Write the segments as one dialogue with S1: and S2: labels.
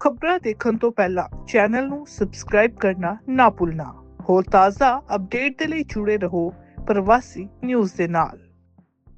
S1: ਖਬਰਾਂ ਦੇਖਣ ਤੋਂ ਪਹਿਲਾਂ ਚੈਨਲ ਨੂੰ ਸਬਸਕ੍ਰਾਈਬ ਕਰਨਾ ਨਾ ਭੁੱਲਣਾ। ਹੋਰ ਤਾਜ਼ਾ ਅਪਡੇਟ ਦੇ ਲਈ ਜੁੜੇ ਰਹੋ ਪ੍ਰਵਾਸੀ ਨਿਊਜ਼ ਦੇ ਨਾਲ।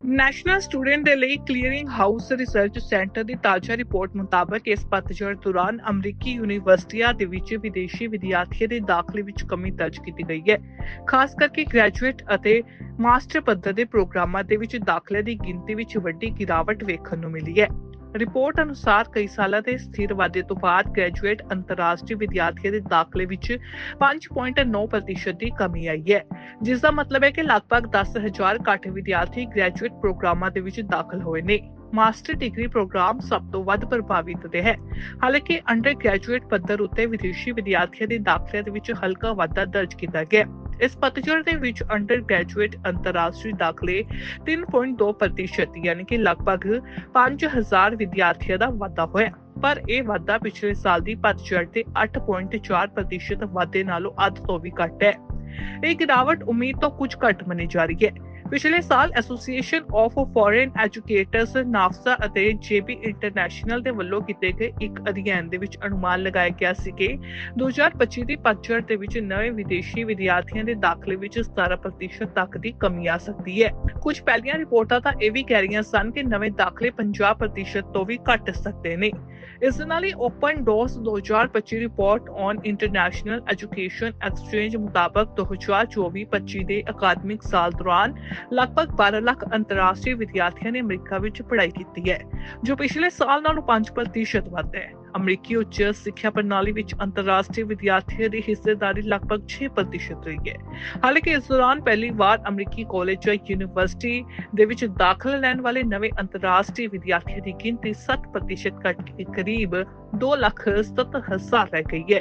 S1: ਨੈਸ਼ਨਲ ਸਟੂਡੈਂਟ ਦੇ ਲਈ ਕਲੀਅਰਿੰਗ ਹਾਊਸ ਰਿਸਰਚ ਸੈਂਟਰ ਦੀ ਤਾਜ਼ਾ ਰਿਪੋਰਟ ਮੁਤਾਬਕ ਇਸ ਪਤਝੜ ਦੌਰਾਨ ਅਮਰੀਕੀ ਯੂਨੀਵਰਸਿਟੀਆਂ ਦੇ ਵਿੱਚ ਵਿਦੇਸ਼ੀ ਵਿਦਿਆਰਥੀਆਂ ਦੇ ਦਾਖਲੇ ਵਿੱਚ ਕਮੀ ਦਰਜ ਕੀਤੀ ਗਈ ਹੈ। ਖਾਸ ਕਰਕੇ ਗ੍ਰੈਜੂਏਟ ਅਤੇ ਮਾਸਟਰ ਪੱਧਰ ਦੇ ਪ੍ਰੋਗਰਾਮਾਂ ਦੇ ਵਿੱਚ ਦਾਖਲੇ ਦੀ ਗਿਣਤੀ ਵਿੱਚ ਵੱਡੀ ਗਿਰਾਵਟ ਵੇਖਣ ਨੂੰ ਮਿਲੀ ਹੈ। ਰਿਪੋਰਟ ਅਨੁਸਾਰ ਕਈ ਸਾਲਾਂ ਦੇ ਸਥਿਰ ਤੋਂ ਬਾਅਦ ਗ੍ਰੈਜੂਏਟ ਅੰਤਰਰਾਸ਼ਟਰੀ ਵਿਦਿਆਰਥੀਆਂ ਦੇ ਦਾਖਲੇ ਵਿੱਚ 5.9% ਦੀ ਕਮੀ ਆਈ ਹੈ ਜਿਸ ਦਾ ਮਤਲਬ ਹੈ ਕਿ ਲਗਭਗ 10000 ਘੱਟ ਵਿਦਿਆਰਥੀ ਗ੍ਰੈਜੂਏਟ ਪ੍ਰੋਗਰਾਮਾਂ ਦੇ ਵਿੱਚ ਦਾਖਲ ਹੋਏ ਨੇ। ਮਾਸਟਰ ਡਿਗਰੀ ਪ੍ਰੋਗਰਾਮ ਸਭ ਤੋਂ ਵੱਧ ਪ੍ਰਭਾਵਿਤ ਤੇ ਹੈ। ਹਾਲਾਂਕਿ ਅੰਡਰ ਗ੍ਰੈਜੂਏਟ ਪੱਧਰ ਉੱਤੇ ਵਿਦੇਸ਼ੀ ਵਿਦਿਆਰਥੀਆਂ ਦੇ ਦਾਖਲੇ ਦੇ ਵਿੱਚ ਹਲਕਾ ਵਾਧਾ ਦਰਜ ਕੀਤਾ ਗਿਆ ਇਸ ਪਤਝੜ ਦੇ ਵਿੱਚ ਅੰਡਰ ਗ੍ਰੈਜੂਏਟ ਅੰਤਰਰਾਸ਼ਟਰੀ ਦਾਖਲੇ 3.2% ਯਾਨੀ ਕਿ ਲਗਭਗ 5000 ਵਿਦਿਆਰਥੀਆਂ ਦਾ ਵਾਧਾ ਹੋਇਆ। ਪਰ ਇਹ ਵਾਧਾ ਪਿਛਲੇ ਸਾਲ ਦੀ ਪਤਝੜ ਦੇ 8.4% ਵਾਧੇ ਨਾਲੋਂ ਅੱਧ ਤੋਂ ਵੀ ਘੱਟ ਹੈ। ਇਹ ਗਿਰਾਵਟ ਉਮੀਦ ਤੋਂ ਕੁਝ ਘੱਟ ਮੰਨੀ ਜਾ ਰਹੀ ਹੈ। ਪਿਛਲੇ ਸਾਲ Association of Foreign Educators NAFSA ਅਤੇ ਜੇਬੀ ਇੰਟਰਨੈਸ਼ਨਲ ਦੇ ਵੱਲੋਂ ਕੀਤੇ ਗਏ ਇੱਕ ਅਧਿਐਨ ਦੇ ਵਿੱਚ ਅਨੁਮਾਨ ਲਗਾਇਆ ਗਿਆ ਸੀ ਕਿ 2025 ਦੀ ਪਤਝੜ ਦੇ ਵਿੱਚ ਨਵੇਂ ਵਿਦੇਸ਼ੀ ਵਿਦਿਆਰਥੀਆਂ ਦੇ ਦਾਖਲੇ ਵਿੱਚ 17% ਤੱਕ ਦੀ ਕਮੀ ਆ ਸਕਦੀ ਹੈ। ਕੁਝ ਪਹਿਲੀਆਂ ਰਿਪੋਰਟਾਂ ਤਾਂ ਇਹ ਵੀ ਕਹਿ ਰਹੀਆਂ ਸਨ ਕਿ ਨਵੇਂ ਦਾਖਲੇ 50% ਤੋਂ ਵੀ ਘਟ ਸਕਦੇ ਨੇ। ਇਸ ਦੇ ਨਾਲ ਹੀ Open Doors 2025 report on International Education Exchange ਮੁਤਾਬਕ 2024-25 ਦੇ ਅਕਾਦਮਿਕ ਸਾਲ ਦੌਰਾਨ ਲਗਭਗ 12 ਲੱਖ ਅੰਤਰਰਾਸ਼ਟਰੀ ਵਿਦਿਆਰਥੀਆਂ ਨੇ ਅਮਰੀਕਾ ਵਿੱਚ ਪੜ੍ਹਾਈ ਕੀਤੀ ਹੈ, ਜੋ ਪਿਛਲੇ ਸਾਲ ਨਾਲੋਂ 5% ਵੱਧ ਹੈ। ਅਮਰੀਕੀ ਉੱਚ ਸਿੱਖਿਆ ਪ੍ਰਣਾਲੀ ਵਿੱਚ ਅੰਤਰਰਾਸ਼ਟਰੀ ਵਿਦਿਆਰਥੀਆਂ ਦੀ ਹਿੱਸੇਦਾਰੀ ਲਗਭਗ 6% ਰਹੀ ਹੈ। ਹਾਲਾਂਕਿ ਇਸ ਦੌਰਾਨ ਪਹਿਲੀ ਵਾਰ ਅਮਰੀਕੀ ਕਾਲਜ ਜਾਂ ਯੂਨੀਵਰਸਿਟੀ ਦੇ ਵਿੱਚ ਦਾਖਲਾ ਲੈਣ ਵਾਲੇ ਨਵੇਂ ਅੰਤਰਰਾਸ਼ਟਰੀ ਵਿਦਿਆਰਥੀਆਂ ਦੀ ਗਿਣਤੀ 7% ਘਟ ਕੇ ਕਰੀਬ 2 ਲੱਖ 77 ਹਜ਼ਾਰ ਰਹਿ ਗਈ ਹੈ।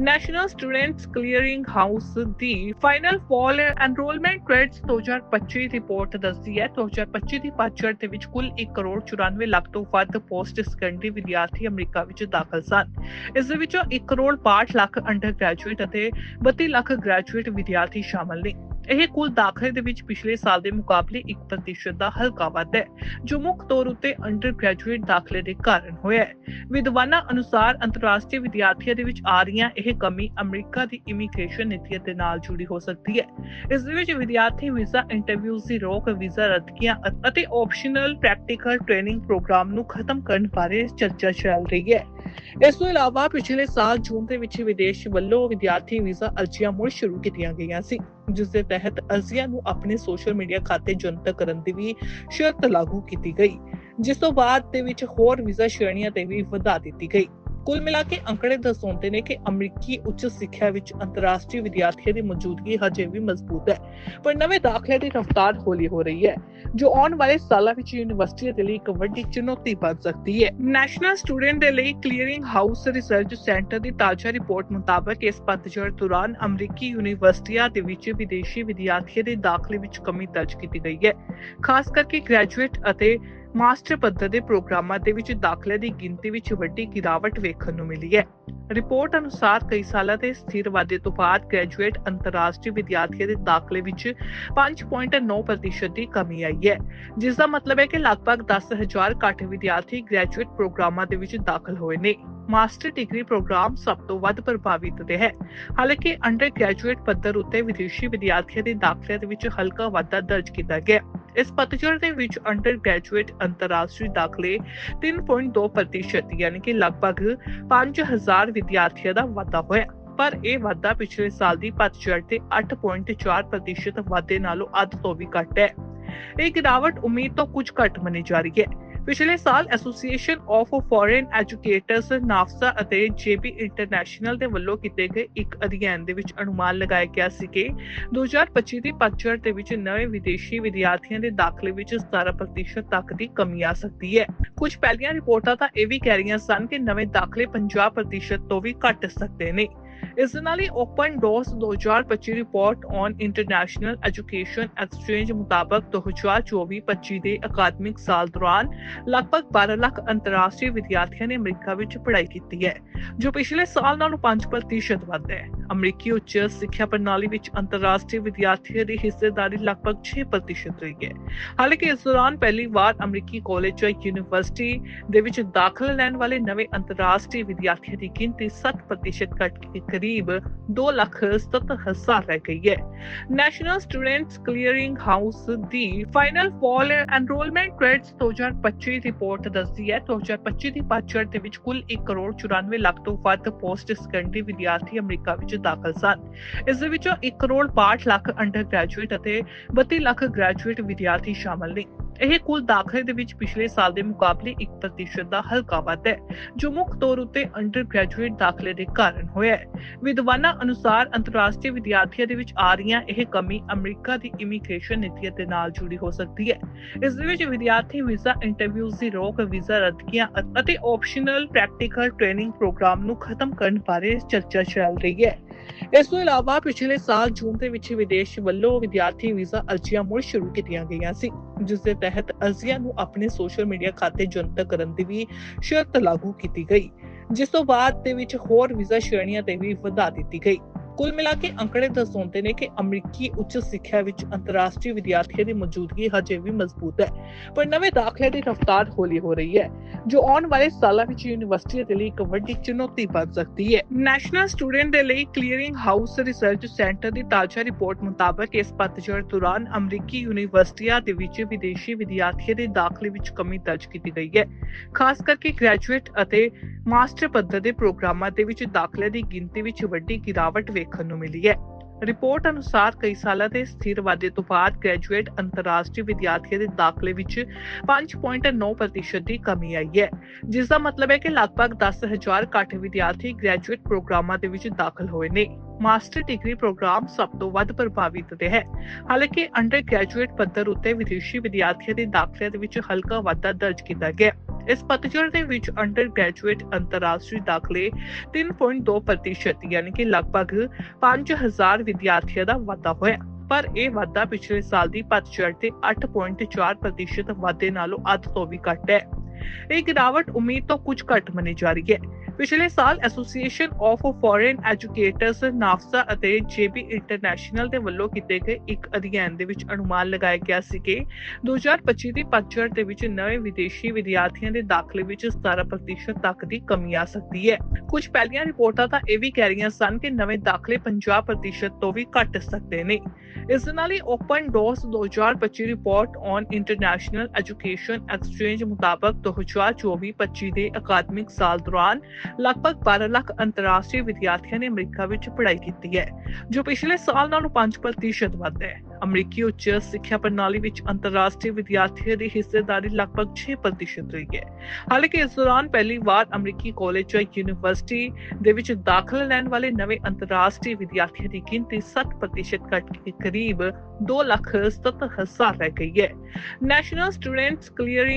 S1: ਨੈਸ਼ਨਲ ਸਟੂਡੈਂਟਸ ਕਲੀਅਰਿੰਗ ਹਾਊਸ ਦੀ final fall enrolment credits 2025 report ਦੱਸਦੀ ਹੈ। 2025 ਦੀ ਪਤਝੜ ਦੇ ਵਿੱਚ ਕੁੱਲ 1 ਕਰੋੜ 94 ਲੱਖ ਤੋਂ ਵੱਧ ਪੋਸਟ ਸੈਕੰਡਰੀ ਵਿਦਿਆਰਥੀ ਅਮਰੀਕਾ ਵਿੱਚ ਦਾਖਲ ਸਨ। ਇਸ ਦੇ ਵਿੱਚੋਂ 1 ਕਰੋੜ 62 ਲੱਖ ਅੰਡਰ ਗ੍ਰੈਜੂਏਟ ਅਤੇ 32 ਲੱਖ ਗ੍ਰੈਜੂਏਟ ਵਿਦਿਆਰਥੀ ਸ਼ਾਮਲ ਨੇ। ਇਹ ਕੁੱਲ ਦਾਖਲੇ ਦੇ ਵਿੱਚ ਪਿਛਲੇ ਸਾਲ ਦੇ ਮੁਕਾਬਲੇ 1% ਦਾ ਹਲਕਾ ਵਾਧਾ ਹੈ, ਜੋ ਮੁੱਖ ਤੌਰ ਉੱਤੇ ਅੰਡਰ ਗ੍ਰੈਜੂਏਟ ਦਾਖਲੇ ਦੇ ਕਾਰਨ ਹੋਇਆ ਹੈ। ਵਿਦਵਾਨਾਂ ਅਨੁਸਾਰ ਅੰਤਰਰਾਸ਼ਟਰੀ ਵਿਦਿਆਰਥੀਆਂ ਦੇ ਵਿੱਚ ਆ ਰਹੀਆਂ ਇਹ ਕਮੀ ਅਮਰੀਕਾ ਦੀ ਇਮੀਗ੍ਰੇਸ਼ਨ ਨੀਤੀ ਦੇ ਨਾਲ ਜੁੜੀ ਹੋ ਸਕਦੀ ਹੈ। ਇਸ ਦੇ ਵਿੱਚ ਵਿਦਿਆਰਥੀ ਵੀਜ਼ਾ ਇੰਟਰਵਿਊਜ਼ ਦੀ ਰੋਕ, ਵੀਜ਼ਾ ਰੱਦਗੀਆਂ ਅਤੇ ਆਪਸ਼ਨਲ ਪ੍ਰੈਕਟੀਕਲ ਟ੍ਰੇਨਿੰਗ ਪ੍ਰੋਗਰਾਮ ਨੂੰ ਖਤਮ ਕਰਨ ਬਾਰੇ ਚਰਚਾ ਚੱਲ ਰਹੀ ਹੈ। ਇਸ ਤੋਂ ਇਲਾਵਾ ਪਿਛਲੇ ਸਾਲ ਜੂਨ ਦੇ ਵਿੱਚ ਵਿਦੇਸ਼ ਵੱਲੋਂ ਵਿਦਿਆਰਥੀ ਵੀਜ਼ਾ ਅਰਜ਼ੀਆਂ ਮੁੜ ਸ਼ੁਰੂ ਕੀਤੀਆਂ ਗਈਆਂ ਸੀ। ਜਿਸ ਦੇ ਤਹਿਤ ਅਰਜ਼ੀਆਂ ਨੂੰ ਆਪਣੇ ਸੋਸ਼ਲ ਮੀਡੀਆ ਖਾਤੇ ਜਨਤਕ ਕਰਨ ਦੀ ਵੀ ਸ਼ਰਤ ਲਾਗੂ ਕੀਤੀ ਗਈ, ਜਿਸ ਤੋਂ ਬਾਅਦ ਦੇ ਵਿੱਚ ਹੋਰ ਵੀਜ਼ਾ ਸ਼੍ਰੇਣੀਆਂ ਤੇ ਵੀ ਵਧਾ ਦਿੱਤੀ ਗਈ। ਕੁੱਲ ਮਿਲਾ ਕੇ ਅੰਕੜੇ ਦਰਸਾਉਂਦੇ ਨੇ ਕਿ ਅਮਰੀਕੀ ਉੱਚ ਸਿੱਖਿਆ ਵਿੱਚ ਅੰਤਰਰਾਸ਼ਟਰੀ ਵਿਦਿਆਰਥੀਆਂ ਦੀ ਮੌਜੂਦਗੀ ਹਜੇ ਵੀ ਮਜ਼ਬੂਤ ਹੈ, ਪਰ ਨਵੇਂ ਦਾਖਲੇ ਦੀ ਰਫ਼ਤਾਰ ਹੌਲੀ ਹੋ ਰਹੀ ਹੈ, ਜੋ ਆਉਣ ਵਾਲੇ ਸਾਲਾਂ ਵਿੱਚ ਯੂਨੀਵਰਸਿਟੀ ਦੇ ਲਈ ਇੱਕ ਵੱਡੀ ਚੁਣੌਤੀ ਬਣ ਸਕਦੀ ਹੈ। ਨੈਸ਼ਨਲ ਸਟੂਡੈਂਟ ਦੇ ਲਈ ਕਲੀਅਰਿੰਗ ਹਾਊਸ ਰਿਸਰਚ ਸੈਂਟਰ ਦੀ ਤਾਜ਼ਾ ਰਿਪੋਰਟ ਮੁਤਾਬਕ ਇਸ ਪਤਝੜ ਦੌਰਾਨ ਅਮਰੀਕੀ ਯੂਨੀਵਰਸਿਟੀਆਂ ਦੇ ਵਿੱਚ ਵਿਦੇਸ਼ੀ ਵਿਦਿਆਰਥੀਆਂ ਦੇ ਦਾਖਲੇ ਵਿੱਚ ਕਮੀ ਦਰਜ ਕੀਤੀ ਗਈ ਹੈ, ਖਾਸ ਕਰਕੇ ਗ੍ਰੈਜੂਏਟ ਅਤੇ ਮਾਸਟਰ ਪੱਧਰ ਦੇ ਪ੍ਰੋਗਰਾਮਾਂ ਦੇ ਵਿੱਚ ਦਾਖਲੇ ਦੀ ਗਿਣਤੀ ਵਿੱਚ ਵੱਡੀ ਗਿਰਾਵਟ ਵੇਖਣ ਨੂੰ ਮਿਲੀ ਹੈ। ਰਿਪੋਰਟ ਅਨੁਸਾਰ ਕਈ ਸਾਲਾਂ ਦੇ ਸਥਿਰ ਵਾਧੇ ਤੋਂ ਬਾਅਦ ਗ੍ਰੈਜੂਏਟ ਅੰਤਰਰਾਸ਼ਟਰੀ ਵਿਦਿਆਰਥੀਆਂ ਦੇ ਦਾਖਲੇ ਵਿੱਚ 5.9% ਦੀ ਕਮੀ ਆਈ ਹੈ, ਜਿਸ ਦਾ ਮਤਲਬ ਹੈ ਕਿ ਲਗਭਗ 10000 ਘੱਟ ਵਿਦਿਆਰਥੀ ਗ੍ਰੈਜੂਏਟ ਪ੍ਰੋਗਰਾਮਾਂ ਦੇ ਵਿੱਚ ਦਾਖਲ ਹੋਏ ਨੇ। ਮਾਸਟਰ ਡਿਗਰੀ ਪ੍ਰੋਗਰਾਮ ਸਭ ਤੋਂ ਵੱਧ ਪ੍ਰਭਾਵਿਤ ਤੇ ਹੈ। ਹਾਲਾਂਕਿ ਅੰਡਰ ਗ੍ਰੈਜੂਏਟ ਪੱਧਰ ਉੱਤੇ ਵਿਦੇਸ਼ੀ ਵਿਦਿਆਰਥੀਆਂ ਦੇ ਦਾਖਲਿਆਂ ਦੇ ਵਿੱਚ ਹਲਕਾ ਵਾਧਾ ਦਰਜ ਕੀਤਾ ਗਿਆ। ਇਸ ਪਤਝੜ ਦੇ ਵਿੱਚ ਅੰਡਰ ਗ੍ਰੈਜੂਏਟ ਅੰਤਰਰਾਸ਼ਟਰੀ ਦਾਖਲੇ 3.2% ਯਾਨੀ ਕਿ ਲਗਭਗ 5000 ਵਿਦਿਆਰਥੀਆਂ ਦਾ ਵਾਧਾ ਹੋਇਆ। ਪਰ ਇਹ ਵਾਧਾ ਪਿਛਲੇ ਸਾਲ ਦੀ ਪਤਝੜ ਦੇ 8.4% ਵਾਧੇ ਨਾਲੋਂ ਅੱਧ ਤੋਂ ਵੀ ਘੱਟ ਹੈ। ਇਹ ਗਿਰਾਵਟ ਉਮੀਦ ਤੋਂ ਕੁਝ ਘੱਟ ਮੰਨੀ ਜਾ ਰਹੀ ਹੈ। ਪਿਛਲੇ ਸਾਲ Association of Foreign Educators NAFSA ਅਤੇ ਜੇਬੀ ਇੰਟਰਨੈਸ਼ਨਲ ਦੇ ਵੱਲੋਂ ਕੀਤੇ ਗਏ ਇੱਕ ਅਧਿਐਨ ਦੇ ਵਿੱਚ ਅਨੁਮਾਨ ਲਗਾਇਆ ਗਿਆ ਸੀ ਕਿ 2025 ਦੀ ਪਤਝੜ ਦੇ ਵਿੱਚ ਨਵੇਂ ਵਿਦੇਸ਼ੀ ਵਿਦਿਆਰਥੀਆਂ ਦੇ ਦਾਖਲੇ ਵਿੱਚ 17% ਤੱਕ ਦੀ ਕਮੀ ਆ ਸਕਦੀ ਹੈ। ਕੁਝ ਪਹਿਲੀਆਂ ਰਿਪੋਰਟਾਂ ਤਾਂ ਇਹ ਵੀ ਕਹਿ ਰਹੀਆਂ ਸਨ ਕਿ ਨਵੇਂ ਦਾਖਲੇ 50% ਤੋਂ ਵੀ ਘਟ ਸਕਦੇ ਨੇ। ਇਸ ਦੇ ਨਾਲ ਹੀ Open Doors 2025 report on International Education Exchange ਮੁਤਾਬਕ 2024-25 ਦੇ ਅਕਾਦਮਿਕ ਸਾਲ ਦੌਰਾਨ ਲਗਭਗ 12 ਲੱਖ ਅੰਤਰਰਾਸ਼ਟਰੀ ਵਿਦਿਆਰਥੀਆਂ ਨੇ ਅਮਰੀਕਾ ਵਿੱਚ ਪੜ੍ਹਾਈ ਕੀਤੀ ਹੈ, ਜੋ ਪਿਛਲੇ ਸਾਲ ਨਾਲੋਂ 5% ਵੱਧ ਹੈ। ਅਮਰੀਕੀ ਉੱਚ ਸਿੱਖਿਆ ਪ੍ਰਣਾਲੀ ਵਿੱਚ ਅੰਤਰਰਾਸ਼ਟਰੀ ਵਿਦਿਆਰਥੀਆਂ ਦੀ ਹਿੱਸੇਦਾਰੀ ਲਗਭਗ 6% ਰਹੀ ਹੈ। ਹਾਲਾਂਕਿ ਇਸ ਦੌਰਾਨ ਪਹਿਲੀ ਵਾਰ ਅਮਰੀਕੀ ਕਾਲਜ ਜਾਂ ਯੂਨੀਵਰਸਿਟੀ ਦੇ ਵਿੱਚ ਦਾਖਲਾ ਲੈਣ ਵਾਲੇ ਨਵੇਂ ਅੰਤਰਰਾਸ਼ਟਰੀ ਵਿਦਿਆਰਥੀਆਂ ਦੀ ਗਿਣਤੀ 60% ਘਟ ਕੇ ਕਰੀਬ 2 ਲੱਖ 77 ਹਜ਼ਾਰ ਰਹਿ ਗਈ ਹੈ। ਨੈਸ਼ਨਲ ਸਟੂਡੈਂਟਸ ਕਲੀਅਰਿੰਗ ਹਾਊਸ ਦੀ final fall enrolment rates 2025 report ਦੱਸਦੀ ਹੈ। 2025 ਦੀ ਪਤਝੜ ਦੇ ਵਿੱਚ ਕੁੱਲ 1 ਕਰੋੜ 94 ਲੱਖ ਤੋਂ ਵੱਧ ਪੋਸਟ ਸੈਕੰਡਰੀ ਵਿਦਿਆਰਥੀ ਅਮਰੀਕਾ ਵਿੱਚ ਦਾਖਲ ਸਨ। ਇਸ ਦੇ ਵਿੱਚੋਂ 1 ਕਰੋੜ 62 ਲੱਖ ਅੰਡਰ ਗ੍ਰੈਜੂਏਟ ਅਤੇ 32 ਲੱਖ ਗ੍ਰੈਜੂਏਟ ਵਿਦਿਆਰਥੀ ਸ਼ਾਮਲ ਨੇ। ਇਹ ਕੁੱਲ ਦਾਖਲੇ ਦੇ ਵਿੱਚ ਪਿਛਲੇ ਸਾਲ ਦੇ ਮੁਕਾਬਲੇ 1% ਦਾ ਹਲਕਾ ਵਾਧਾ ਹੈ, ਜੋ ਮੁੱਖ ਤੌਰ ਉੱਤੇ ਅੰਡਰ ਗ੍ਰੈਜੂਏਟ ਦਾਖਲੇ ਦੇ ਕਾਰਨ ਹੋਇਆ ਹੈ। ਵਿਦਵਾਨਾਂ ਅਨੁਸਾਰ ਅੰਤਰਰਾਸ਼ਟਰੀ ਵਿਦਿਆਰਥੀਆਂ ਦੇ ਵਿੱਚ ਆ ਰਹੀਆਂ ਇਹ ਕਮੀ ਅਮਰੀਕਾ ਦੀ ਇਮੀਗ੍ਰੇਸ਼ਨ ਨੀਤੀ ਦੇ ਨਾਲ ਜੁੜੀ ਹੋ ਸਕਦੀ ਹੈ। ਇਸ ਦੇ ਵਿੱਚ ਵਿਦਿਆਰਥੀ ਵੀਜ਼ਾ, ਇੰਟਰਵਿਊਜ਼ ਦੀ ਰੋਕ, ਵੀਜ਼ਾ ਰੱਦਗੀਆਂ ਅਤੇ ਆਪਸ਼ਨਲ ਪ੍ਰੈਕਟੀਕਲ ਟ੍ਰੇਨਿੰਗ ਪ੍ਰੋਗਰਾਮ ਨੂੰ ਖਤਮ ਕਰਨ ਬਾਰੇ ਚਰਚਾ ਚੱਲ ਰਹੀ ਹੈ। ਇਸ ਤੋਂ ਇਲਾਵਾ ਪਿਛਲੇ ਸਾਲ ਜੂਨ ਦੇ ਵਿੱਚ ਵਿਦੇਸ਼ ਵੱਲੋਂ ਵਿਦਿਆਰਥੀ ਵੀਜ਼ਾ ਅਰਜ਼ੀਆਂ ਮੁੜ ਸ਼ੁਰੂ ਕੀਤੀਆਂ ਗਈਆਂ ਸੀ, ਜਿਸ ਦੇ ਤਹਿਤ ਅਰਜ਼ੀਆਂ ਨੂੰ ਆਪਣੇ ਸੋਸ਼ਲ ਮੀਡੀਆ ਖਾਤੇ ਜਨਤਕ ਕਰਨ ਦੀ ਵੀ ਸ਼ਰਤ ਲਾਗੂ ਕੀਤੀ ਗਈ, ਜਿਸ ਤੋਂ ਬਾਅਦ ਦੇ ਵਿੱਚ ਹੋਰ ਵੀਜ਼ਾ ਸ਼੍ਰੇਣੀਆਂ ਤੇ ਵੀ ਵਧਾ ਦਿੱਤੀ ਗਈ। ਕੁੱਲ ਮਿਲਾ ਕੇ ਅੰਕੜੇ ਦਰਸਾਉਂਦੇ ਨੇ ਕਿ ਅਮਰੀਕੀ ਉੱਚ ਸਿੱਖਿਆ ਵਿੱਚ ਅੰਤਰਰਾਸ਼ਟਰੀ ਵਿਦਿਆਰਥੀਆਂ ਦੀ ਮੌਜੂਦਗੀ ਹਜੇ ਵੀ ਮਜ਼ਬੂਤ ਹੈ, ਪਰ ਨਵੇਂ ਦਾਖਲੇ ਦੀ ਰਫ਼ਤਾਰ ਹੌਲੀ ਹੋ ਰਹੀ ਹੈ, ਜੋ ਆਉਣ ਵਾਲੇ ਸਾਲਾਂ ਵਿੱਚ ਯੂਨੀਵਰਸਿਟੀ ਦੇ ਲਈ ਇੱਕ ਵੱਡੀ ਚੁਣੌਤੀ ਬਣ ਸਕਦੀ ਹੈ। ਨੈਸ਼ਨਲ ਸਟੂਡੈਂਟ ਦੇ ਲਈ ਕਲੀਅਰਿੰਗ ਹਾਊਸ ਰਿਸਰਚ ਸੈਂਟਰ ਦੀ ਤਾਜ਼ਾ ਰਿਪੋਰਟ ਮੁਤਾਬਕ ਇਸ ਪਤਝੜ ਦੌਰਾਨ ਅਮਰੀਕੀ ਯੂਨੀਵਰਸਿਟੀਆਂ ਦੇ ਵਿੱਚ ਵਿਦੇਸ਼ੀ ਵਿਦਿਆਰਥੀਆਂ ਦੇ ਦਾਖਲੇ ਵਿੱਚ ਕਮੀ ਦਰਜ ਕੀਤੀ ਗਈ ਹੈ, ਖਾਸ ਕਰਕੇ ਗ੍ਰੈਜੂਏਟ ਅਤੇ ਮਾਸਟਰ ਪੱਧਰ ਦੇ ਪ੍ਰੋਗਰਾਮਾਂ ਦੇ ਵਿੱਚ ਦਾਖਲੇ ਦੀ ਗਿਣਤੀ ਵਿੱਚ ਵੱਡੀ ਗਿਰਾਵਟ ਵੇਖਣ ਨੂੰ ਮਿਲੀ ਹੈ। ਰਿਪੋਰਟ ਅਨੁਸਾਰ ਕਈ ਸਾਲਾਂ ਦੇ ਸਥਿਰ ਵਾਧੇ ਤੋਂ ਬਾਅਦ ਗ੍ਰੈਜੂਏਟ ਅੰਤਰਰਾਸ਼ਟਰੀ ਵਿਦਿਆਰਥੀਆਂ ਦੇ ਦਾਖਲੇ ਵਿੱਚ 5.9% ਦੀ ਕਮੀ ਆਈ ਹੈ। ਜਿਸ ਦਾ ਮਤਲਬ ਹੈ ਕਿ ਲਗਭਗ 10000 ਘੱਟ ਵਿਦਿਆਰਥੀ ਗ੍ਰੈਜੂਏਟ ਪ੍ਰੋਗਰਾਮਾਂ ਦੇ ਵਿੱਚ ਦਾਖਲ ਹੋਏ ਨੇ। ਮਾਸਟਰ ਡਿਗਰੀ ਪ੍ਰੋਗਰਾਮ ਸਭ ਤੋਂ ਵੱਧ ਪ੍ਰਭਾਵਿਤ ਰਿਹਾ ਹੈ। ਹਾਲਾਂਕਿ ਅੰਡਰ ਗ੍ਰੈਜੂਏਟ ਪੱਧਰ ਉੱਤੇ ਵਿਦੇਸ਼ੀ ਵਿਦਿਆਰਥੀਆਂ ਦੇ ਦਾਖਲੇ ਦੇ ਵਿੱਚ ਹਲਕਾ ਵਾਧਾ ਦਰਜ ਕੀਤਾ ਗਿਆ। ਇਸ ਪਤਝੜ ਦੇ ਵਿੱਚ ਅੰਡਰ ਗ੍ਰੈਜੂਏਟ ਅੰਤਰਰਾਸ਼ਟਰੀ ਦਾਖਲੇ 3.2% ਯਾਨੀ ਕਿ ਲਗਭਗ 5000 ਵਿਦਿਆਰਥੀਆਂ ਦਾ ਵਾਧਾ ਹੋਇਆ। ਪਰ ਇਹ ਵਾਧਾ ਪਿਛਲੇ ਸਾਲ ਦੀ ਪਤਝੜ ਤੇ 8.4% ਵਾਧੇ ਨਾਲੋਂ ਅੱਧ ਤੋਂ ਵੀ ਘੱਟ ਹੈ। ਇਹ ਗਿਰਾਵਟ ਉਮੀਦ ਤੋਂ ਕੁਝ ਘੱਟ ਮੰਨੀ ਜਾ ਰਹੀ ਹੈ। ਪਿਛਲੇ ਸਾਲ Association of Foreign Educators NAFSA ਅਤੇ ਜੇਬੀ ਇੰਟਰਨੈਸ਼ਨਲ ਦੇ ਵੱਲੋਂ ਕੀਤੇ ਗਏ ਇੱਕ ਅਧਿਐਨ ਦੇ ਵਿੱਚ ਅਨੁਮਾਨ ਲਗਾਇਆ ਗਿਆ ਸੀ ਕਿ 2025 ਦੀ ਪਤਝੜ ਦੇ ਵਿੱਚ ਨਵੇਂ ਵਿਦੇਸ਼ੀ ਵਿਦਿਆਰਥੀਆਂ ਦੇ ਦਾਖਲੇ ਵਿੱਚ 17% ਤੱਕ ਦੀ ਕਮੀ ਆ ਸਕਦੀ ਹੈ। ਕੁਝ ਪਹਿਲੀਆਂ ਰਿਪੋਰਟਾਂ ਤਾਂ ਇਹ ਵੀ ਕਹਿ ਰਹੀਆਂ ਸਨ ਕਿ ਨਵੇਂ ਦਾਖਲੇ 50% ਤੋਂ ਵੀ ਘਟ ਸਕਦੇ ਨੇ। ਇਸ ਦੇ ਨਾਲ ਹੀ Open Doors 2025 report on International Education Exchange ਮੁਤਾਬਕ 2024-25 ਦੇ ਅਕਾਦਮਿਕ ਸਾਲ ਦੌਰਾਨ ਲਗਭਗ 12 ਲੱਖ ਅੰਤਰਰਾਸ਼ਟਰੀ ਵਿਦਿਆਰਥੀਆਂ ਨੇ ਅਮਰੀਕਾ ਵਿੱਚ ਪੜ੍ਹਾਈ ਕੀਤੀ ਹੈ, ਜੋ ਪਿਛਲੇ ਸਾਲ ਨਾਲੋਂ 5% ਵੱਧ ਹੈ। ਅਮਰੀਕੀ ਉੱਚ ਸਿੱਖਿਆ ਪ੍ਰਣਾਲੀ ਵਿੱਚ ਅੰਤਰਰਾਸ਼ਟਰੀ ਵਿਦਿਆਰਥੀਆਂ ਦੀ ਹਿੱਸੇਦਾਰੀ ਲਗਭਗ 6% ਰਹੀ ਹੈ। ਹਾਲਾਂਕਿ ਇਸ ਦੌਰਾਨ ਪਹਿਲੀ ਵਾਰ ਅਮਰੀਕੀ ਕਾਲਜ ਜਾਂ ਯੂਨੀਵਰਸਿਟੀ ਦੇ ਵਿੱਚ ਦਾਖਲਾ ਲੈਣ ਵਾਲੇ ਨਵੇਂ ਅੰਤਰਰਾਸ਼ਟਰੀ ਵਿਦਿਆਰਥੀਆਂ ਦੀ ਗਿਣਤੀ 60% ਘਟ ਕੇ ਕਰੀਬ 2 ਲੱਖ 77 ਹਜ਼ਾਰ ਰਹਿ ਗਈ ਹੈ। National students clearing